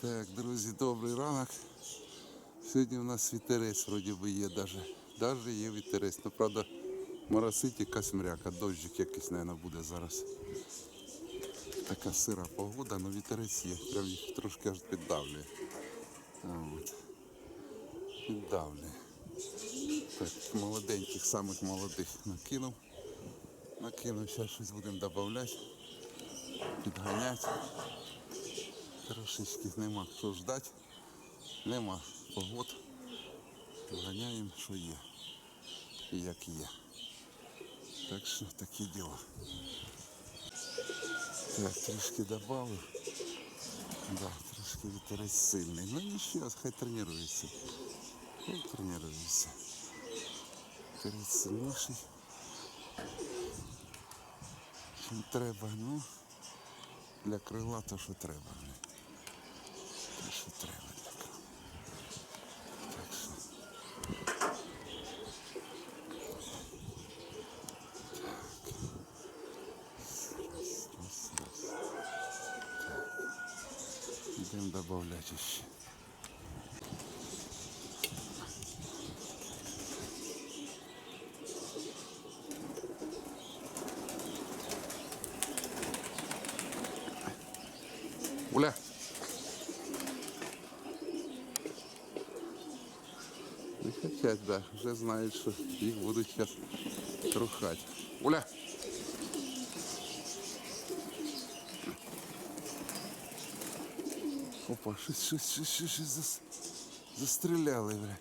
Так, друзі, добрий ранок. Сьогодні у нас вітерець вроді би є даже. Даже є вітерець. Ну, правда, моросить якась мряка, дощик якийсь, мабуть, буде зараз. Така сира погода, але вітерець є. Прям їх трошки аж піддавлює. От. Піддавлює. Так, молоденьких, самих молодих накинув. Накинув, зараз щось будемо додавати, підганяти. Трошечки нема що ждати. Нема погод. Ганяємо, що є. І як є. Так що такі діла. Так, трішки додав. Да, трошки вітерець сильний. Ну нічого, хай тренується. Хай тренується. Вітерець сильніший. Чим треба, ну, для крила то, що треба. Що треба. Так що. Так. Ідемо додавати ще. Уля. Не хотять, да. Вже знають, що їх будуть зараз трухати. Уля. Опа, щось, щось, щось, щось, щось зас... застріляли, бля.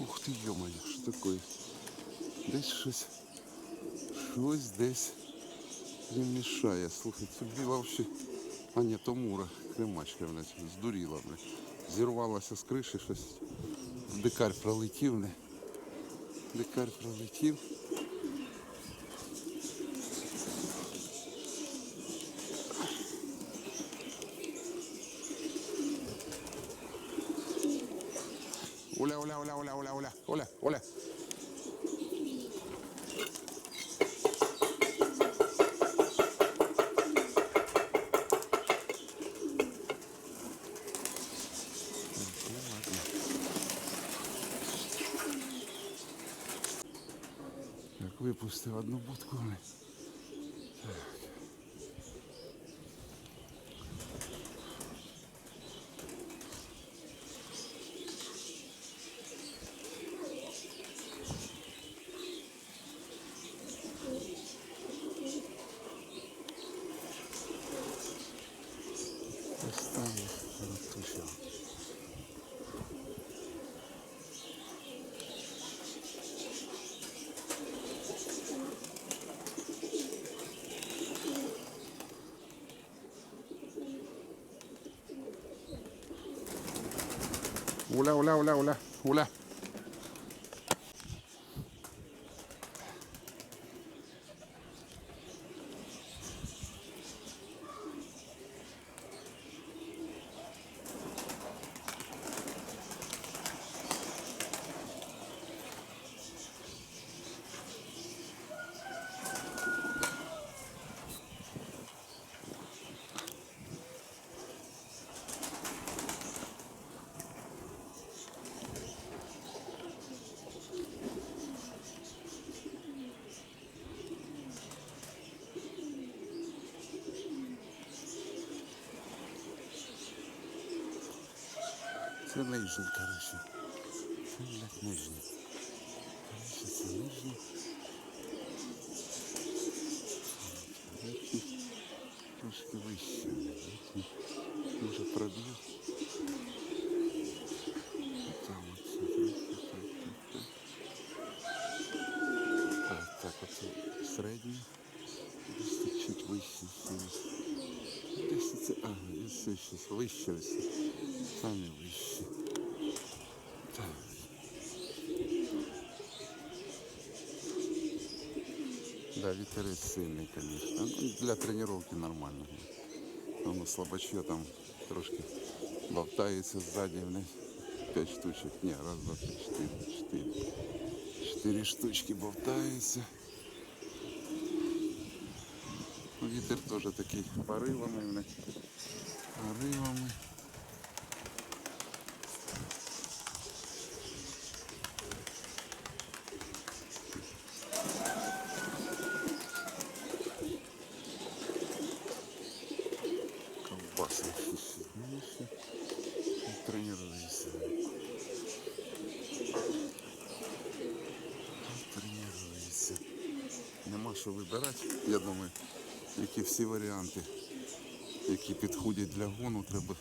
Ух ти, йомаю, що таке? Десь щось, щось десь не мішає. Слухай, це біла взагалі. А ні, то мура, кремачка, блядь, здуріла, блядь. Зірвалася з криші щось. Дикар пролетів, не. Дикар пролетів. Оля, Оля, Оля, Оля, Оля, Оля, Оля, Оля. Ну, ладно. Випустив одну будку. блін. หูแล้วแล้วแล้วแล้วหูแล้ว коротше. Це, блядь, нижній. Коротше, Да, вітерець сильний, звісно. Ну, для тренування нормально. Воно слабачье там трошки болтається ззаді в них. П'ять штучок. Ні, раз, два, три, чотири. Чотири. Чотири штучки болтаються. Ну, Вітер теж такий поривами. в них. Поривами. Що вибирати. Я думаю, які всі варіанти, які підходять для гону, треба,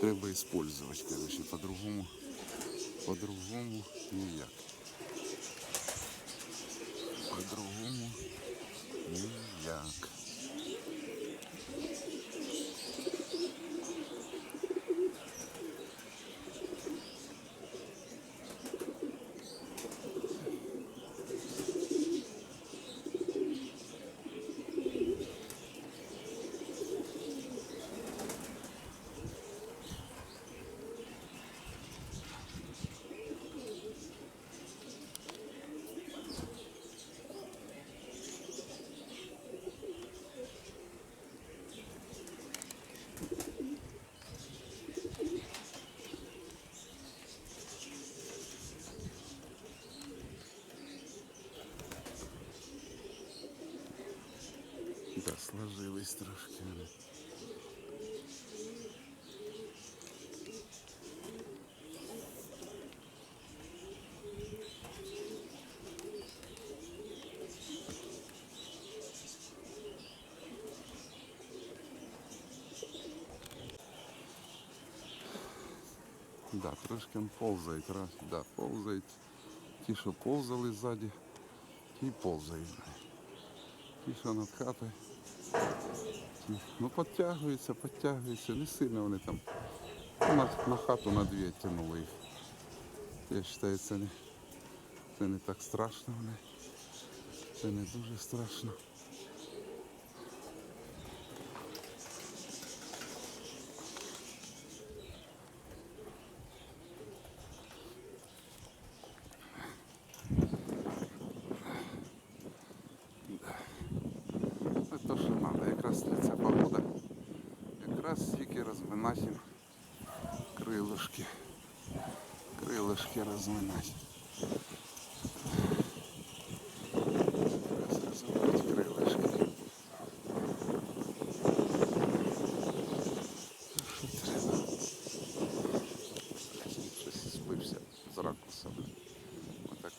треба використовувати. По-другому, по-другому ніяк. По-другому ніяк. Да, сложилось трошки. Да, трошки он ползает, раз, да, ползает. Ті, що ползали ззаді, ті ползають. Ті, що над хатою. Ну, підтягуються, підтягуються, не сильно вони там. На, на хату на дві тянули їх. Я вважаю, це не, це не так страшно вони. Це не дуже страшно. Це то, що треба. Якраз ця погода. Якраз тільки розминати їм крилишки. Крилишки розминати. Якраз розминати крилишки. Що треба? Щось збився з ракурса. Отак.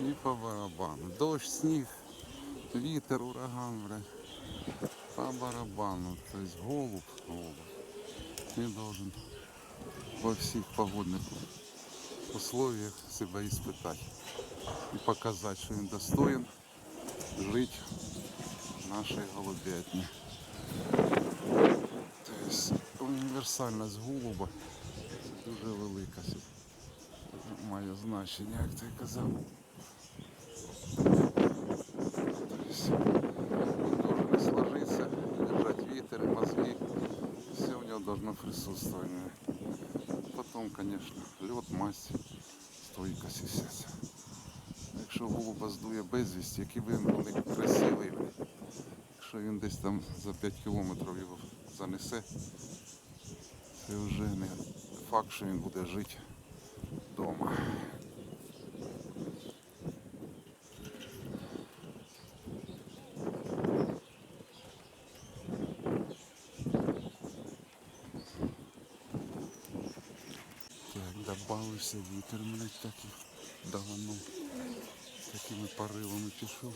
І по барабану. Дощ, сніг, вітер, ураган, бля. По барабану. То есть голубь, голубь. Не должен во всех погодных условиях себя испытать. И показать, что он достоин жить в нашей голубятне. То есть універсальність голуба дуже велика. Має значення, як ти казав. Он должен сложиться, держать ветер, мозги. Все у него должно присутствовать. Потом, конечно, лед, масть, стойкость і все. Якщо голуба здує безвість, який би він був красивий, якщо він десь там за 5 кілометрів його занесе, це вже не факт, що він буде жити вдома. Так, добавився вітер, мене так і давно такими поривами пішов.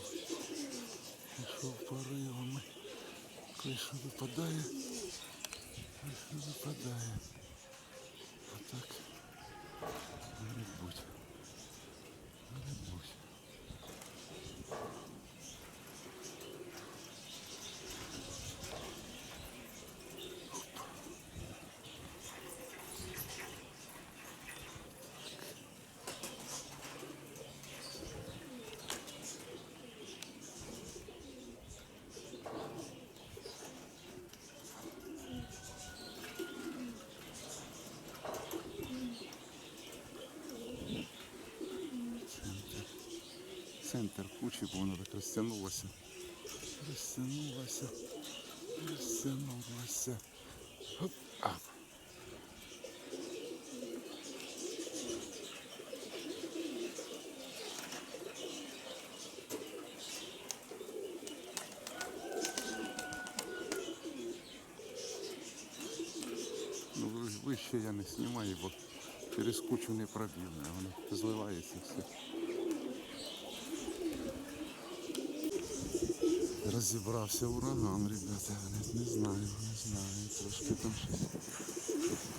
Пішов поривами. Криша випадає. Криша випадає. Отак. Вот бути. Може центр кучі, бо воно так розтягнулося. Розтягнулося. Розтягнулося. Оп, ап. Ну, ви- вище я не знімаю, бо через кучу не пробігне, воно зливається все. Розібрався ураган, ребята, не, знаю, не знаю, трошки там щось.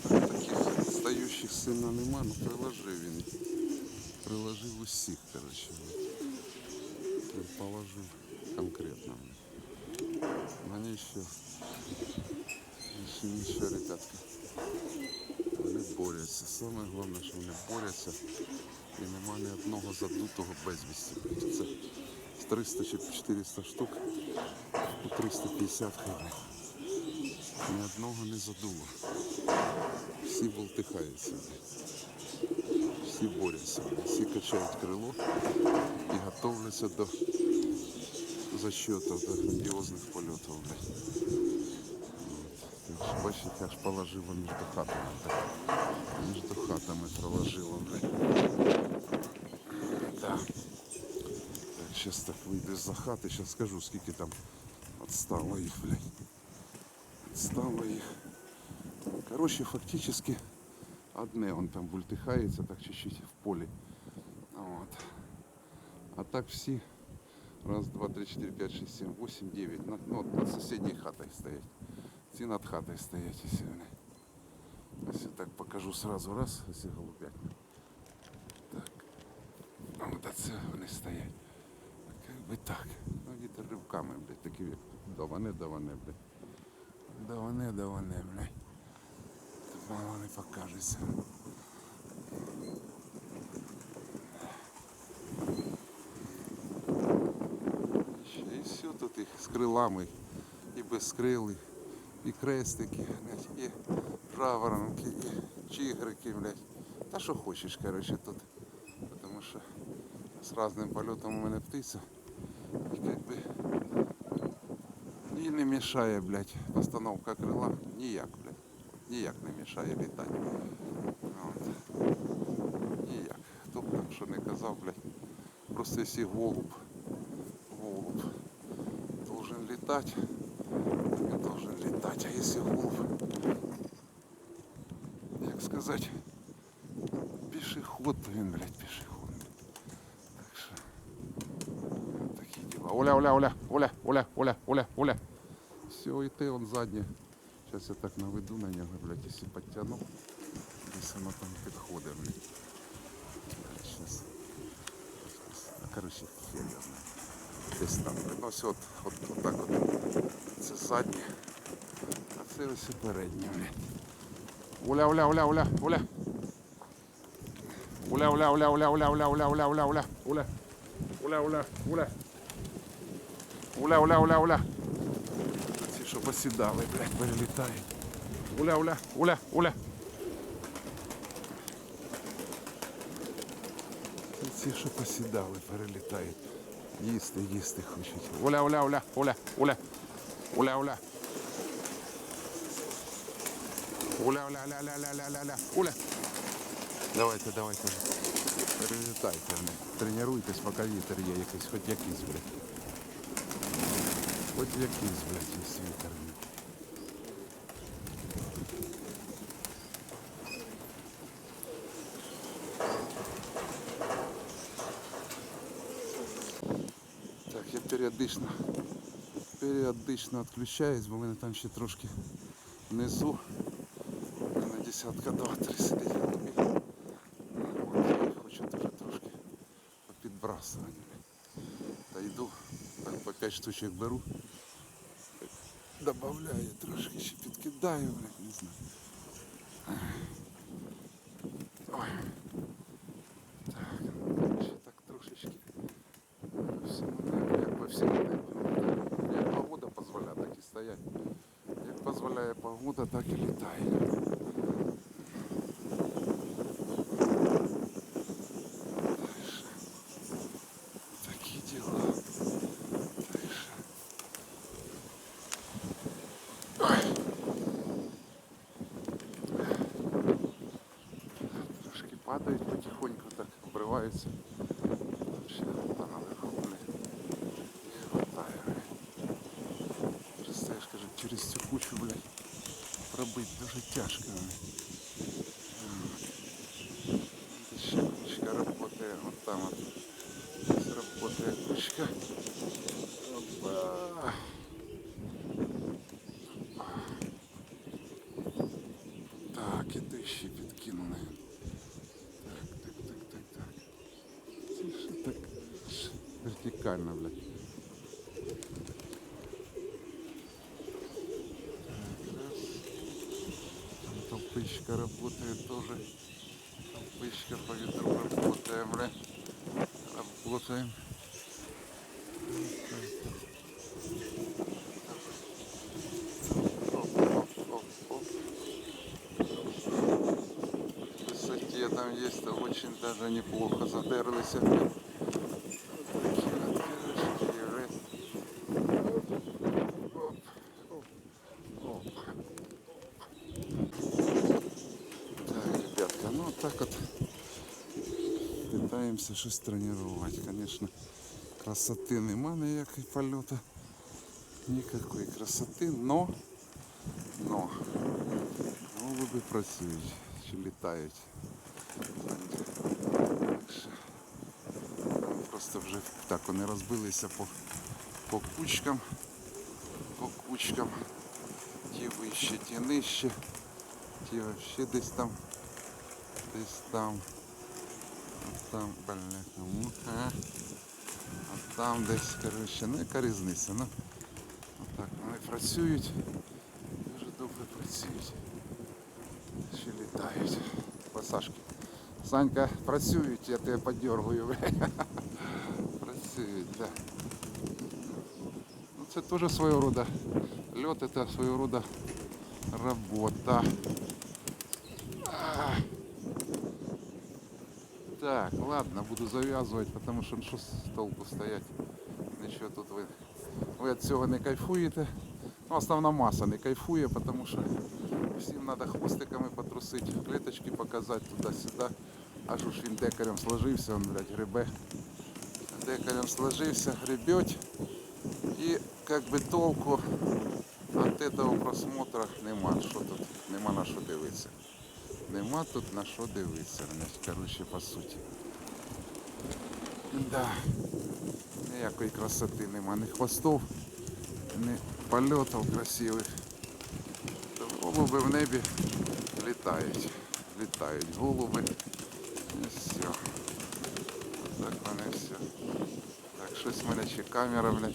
Таких стаючих сильно нема, ну приложив він. Приложив усіх, коротше. Ну, Положив конкретно. Мені ще, ще нічого, ребятки. Вони борються. Саме головне, що вони борються і нема ні одного задутого безвісті. Це 300 чи 400 штук по 350 хай. Ні одного не задуло. Всі болтихаються. Всі борються, всі качають крило і готовляться до зачету, до грандіозних польотів. Бачите, аж положило між хатами. Між хатами проложило. Так, сейчас так вийду за хати, сейчас скажу, скільки там отстало їх, блядь. Отстало їх. Короче, фактически одне он там бультихається, так чуть-чуть в полі. Вот. А так всі. Раз, два, три, чотири, п'ять, шість, сім, вісім, дев'ять. Над, ну, от над сусідньою хатою стоять. Ці над хатою стоять усі вони. Ось я так покажу сразу раз, ось і голубятня. Так. А от це вони стоять. Как би так. Вітер ривками, блядь, такі даване, даване, блядь. Даване, даване, блядь. Тут мало не покажеться. Ще І все тут їх з крилами, і без крил, і крестики, блядь, і жаворонки, і чигрики, блядь. Та що хочеш, короче, тут. Потому що з разним польотом у мене птиця. І как би і не мішає, блядь, постановка крила. Ніяк, блядь. Ніяк не мішає літати. От. Ніяк. Хто б там що не казав, блядь. Просто якщо голуб, голуб должен летать, должен летать. А якщо голуб, як сказати, пішоход, то він, блядь, пішоход. Так що діла. Оля, Оля, Оля, Оля, Оля, Оля, Оля, Оля. Все, і ти он заднє. Зараз я так наведу на нього, блядь, якщо підтягну. Десь воно там підходить, блядь. Сейчас. Короче, я знаю. Десь там. Ну, ось от, от, от так от. Це заднє. А це ось і переднє, блядь. Оля, Оля, Оля, Оля, Оля. Оля, Оля, Оля, Оля, Оля, Оля, Оля, Оля, Оля, Оля, Оля. Оля, Оля, Оля. Уля, уля, уля, уля. Ці що посідали, блядь, перелітають. Уля, уля, уля, уля. Ці що посідали, перелітають. Їсти, їсти хочуть. Уля, уля, уля, уля, уля. Уля, уля. Уля, уля-ля-ля-ля-ля-ля-ля, уля. Давайте, давайте. Перелітайте. Тренуйтесь, поки вітер є якийсь, хоч якийсь, блядь. Хоч якийсь, блядь, є вітер. Так, я періодично, періодично відключаюсь, бо в мене там ще трошки внизу. На десятка два-три сидить голубі. От, я їх хочу дуже трошки попідбрасувати. Та йду, так по 5 штучок беру. Добавляю трошки, ще підкидаю, блядь, не знаю. Ой. Так, ще так трошечки. По всьому небу, як по всьому небу. Ну, так, Як погода дозволяє, так і стоять. Як дозволяє погода, так і літає. Пробити дуже тяжко. Ще кучка работает, вот там вот. Здесь работает кучка. Опа. Так, і ти ще підкинули. Так, так, так, так, так. Це що так вертикально, блядь. Работаем, бля. Работаем. Оп, оп, оп, оп. В высоте там есть, то очень даже неплохо задерлись. опять. Вот такие вот пирожки, бля. Оп, оп, оп. Так, ребятка, ну так вот пытаемся щось тренировать. Конечно, красоты нема ніякої польоту. Никакой красоты, но, но голуби працюють, чи літають. Так що, ну, Просто вже так вони розбилися по, по кучкам, по кучкам. Ті вище, ті нижче, ті вообще десь там, десь там. Там, бляха, муха. А там десь, коротше, ну яка різниця, ну. Отак вони працюють, дуже добре працюють. Ще літають. Пасашки. Санька, працюють, я тебе подергаю, бля. Працюють, да. Ну, це теж свого рода. Льот это свого рода робота. Так, ладно, буду зав'язувати, тому що що з толку стоять. Нічого тут ви, ви від цього не кайфуєте. Ну, основна маса не кайфує, тому що всім треба хвостиками потрусити, клеточки показати туди-сюди. Аж уж він декарем сложився, він, блядь, грибе. Декарем сложився, гребеть. І як би толку від цього просмотру нема. Що тут? Нема на що дивитися. Нема тут на що дивитися, коротше, по суті. Да. Ніякої красоти нема, ні хвостов, ні польотів красивих. Голуби в небі літають. Літають голуби. І все. Так вони все. Так, щось мене ще камера, блядь.